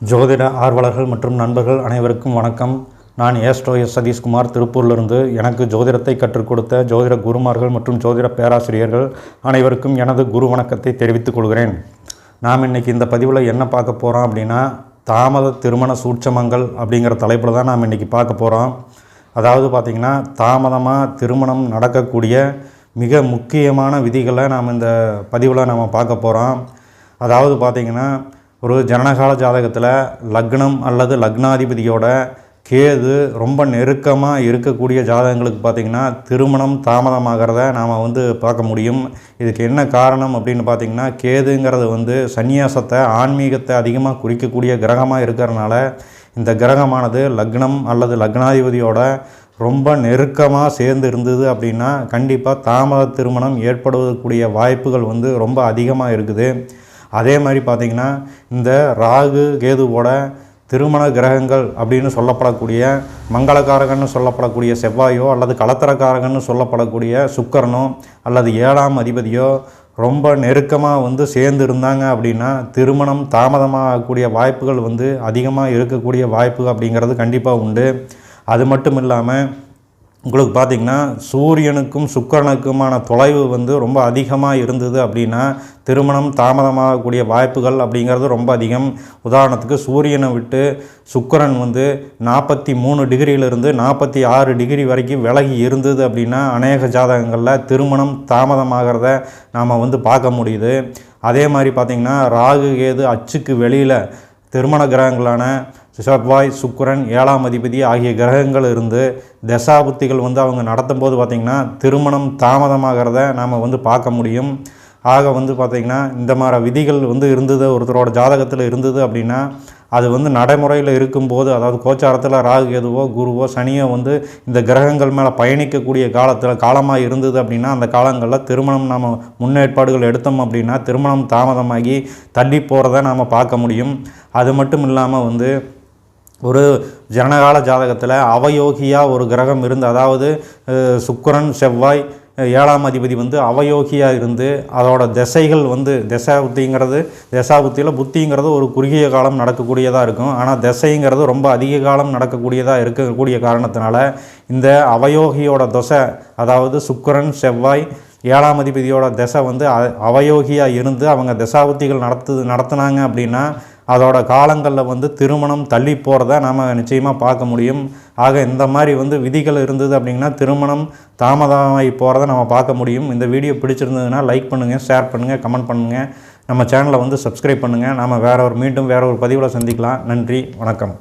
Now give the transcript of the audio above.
ஜோதிட ஆர்வலர்கள் மற்றும் நண்பர்கள் அனைவருக்கும் வணக்கம். நான் ஏஸ்ட்ரோ எஸ் சதீஷ்குமார் திருப்பூரிலிருந்து எனக்கு ஜோதிடத்தை கற்றுக் கொடுத்த ஜோதிட குருமார்கள் மற்றும் ஜோதிட பேராசிரியர்கள் அனைவருக்கும் எனது குரு வணக்கத்தை தெரிவித்துக் கொள்கிறேன். நாம் இன்றைக்கி இந்த பதிவில் என்ன பார்க்க போகிறோம் அப்படின்னா தாமத திருமண சூட்சமங்கள் அப்படிங்கிற தலைப்பில் தான் நாம் இன்றைக்கி பார்க்க போகிறோம் அதாவது பார்த்திங்கன்னா தாமதமாக திருமணம் நடக்கக்கூடிய மிக முக்கியமான விதிகளை நாம் இந்த பதிவில் நாம் பார்க்க போகிறோம் அதாவது பார்த்திங்கன்னா ஒரு ஜனனகால ஜாதகத்தில் லக்னம் அல்லது லக்னாதிபதியோட கேது ரொம்ப நெருக்கமாக இருக்கக்கூடிய ஜாதகங்களுக்கு பார்த்திங்கன்னா திருமணம் தாமதமாகிறத நாம் வந்து பார்க்க முடியும். இதுக்கு என்ன காரணம் அப்படின்னு பார்த்திங்கன்னா கேதுங்கிறது வந்து சந்நியாசத்தை ஆன்மீகத்தை அதிகமாக குறிக்கக்கூடிய கிரகமாக இருக்கிறனால இந்த கிரகமானது லக்னம் அல்லது லக்னாதிபதியோட ரொம்ப நெருக்கமாக சேர்ந்து இருந்தது அப்படின்னா கண்டிப்பாக தாமத திருமணம் ஏற்படுவதற்குரிய வாய்ப்புகள் வந்து ரொம்ப அதிகமாக இருக்குது. அதே மாதிரி பார்த்திங்கன்னா இந்த ராகு கேதுவோட திருமண கிரகங்கள் அப்படின்னு சொல்லப்படக்கூடிய மங்களக்காரகன்னு சொல்லப்படக்கூடிய செவ்வாயோ அல்லது கலத்தரக்காரகன்னு சொல்லப்படக்கூடிய சுக்கரனோ அல்லது ஏழாம் அதிபதியோ ரொம்ப நெருக்கமாக வந்து சேர்ந்து இருந்தாங்க அப்படின்னா திருமணம் தாமதமாகக்கூடிய வாய்ப்புகள் வந்து அதிகமாக இருக்கக்கூடிய வாய்ப்பு அப்படிங்கிறது கண்டிப்பாக உண்டு. அது மட்டும் இல்லாமல் உங்களுக்கு பார்த்திங்கன்னா சூரியனுக்கும் சுக்கரனுக்குமான தொலைவு வந்து ரொம்ப அதிகமாக இருந்தது அப்படின்னா திருமணம் தாமதமாகக்கூடிய வாய்ப்புகள் அப்படிங்கிறது ரொம்ப அதிகம். உதாரணத்துக்கு சூரியனை விட்டு சுக்கரன் வந்து நாற்பத்தி மூணு டிகிரியிலிருந்து நாற்பத்தி ஆறு டிகிரி வரைக்கும் விலகி இருந்தது அப்படின்னா அநேக ஜாதகங்களில் திருமணம் தாமதமாகிறத நாம் வந்து பார்க்க முடியுது. அதே மாதிரி பார்த்திங்கன்னா ராகு கேது அச்சுக்கு வெளியில் திருமண கிரகங்களான செவ்வாய் சுக்கரன் ஏழாம் அதிபதி ஆகிய கிரகங்கள் இருந்து தசாபுத்திகள் வந்து அவங்க நடத்தும் போது பார்த்திங்கன்னா திருமணம் தாமதமாகிறத நாம் வந்து பார்க்க முடியும். ஆக வந்து பார்த்திங்கன்னா இந்த மாதிரி விதிகள் வந்து இருந்தது ஒருத்தரோட ஜாதகத்தில் இருந்தது அப்படின்னா அது வந்து நடைமுறையில் இருக்கும்போது அதாவது கோச்சாரத்தில் ராகு எதுவோ குருவோ சனியோ வந்து இந்த கிரகங்கள் மேலே பயணிக்கக்கூடிய காலத்தில் காலமாக இருந்தது அப்படின்னா அந்த காலங்களில் திருமணம் நாம் முன்னேற்பாடுகள் எடுத்தோம் அப்படின்னா திருமணம் தாமதமாகி தள்ளி போகிறத நாம் பார்க்க முடியும். அது மட்டும் இல்லாமல் வந்து ஒரு ஜனகால ஜாதகத்தில் அவயோகியாக ஒரு கிரகம் இருந்து அதாவது சுக்கரன் செவ்வாய் ஏழாம் அதிபதி வந்து அவயோகியாக இருந்து அதோட திசைகள் வந்து திசா புத்திங்கிறது திசா புத்தியில் புத்திங்கிறது ஒரு குறுகிய காலம் நடக்கக்கூடியதாக இருக்கும். ஆனால் திசைங்கிறது ரொம்ப அதிக காலம் நடக்கக்கூடியதாக இருக்கக்கூடிய காரணத்தினால இந்த அவயோகியோட தசை அதாவது சுக்கரன் செவ்வாய் ஏழாம் அதிபதியோட திசை வந்து அவயோகியாக இருந்து அவங்க திசாபுத்திகள் நடத்து நடத்துனாங்க அப்படின்னா அதோட காலங்களில் வந்து திருமணம் தள்ளி போகிறத நாம் நிச்சயமாக பார்க்க முடியும். ஆக இந்த மாதிரி வந்து விதிகள் இருந்தது அப்படின்னா திருமணம் தாமதமாகி போகிறத நம்ம பார்க்க முடியும். இந்த வீடியோ பிடிச்சிருந்ததுன்னா லைக் பண்ணுங்கள் ஷேர் பண்ணுங்கள் கமெண்ட் பண்ணுங்கள் நம்ம சேனலை வந்து சப்ஸ்கிரைப் பண்ணுங்கள் நாம் வேற ஒரு மீண்டும் வேற ஒரு பதிவில் சந்திக்கலாம். நன்றி வணக்கம்.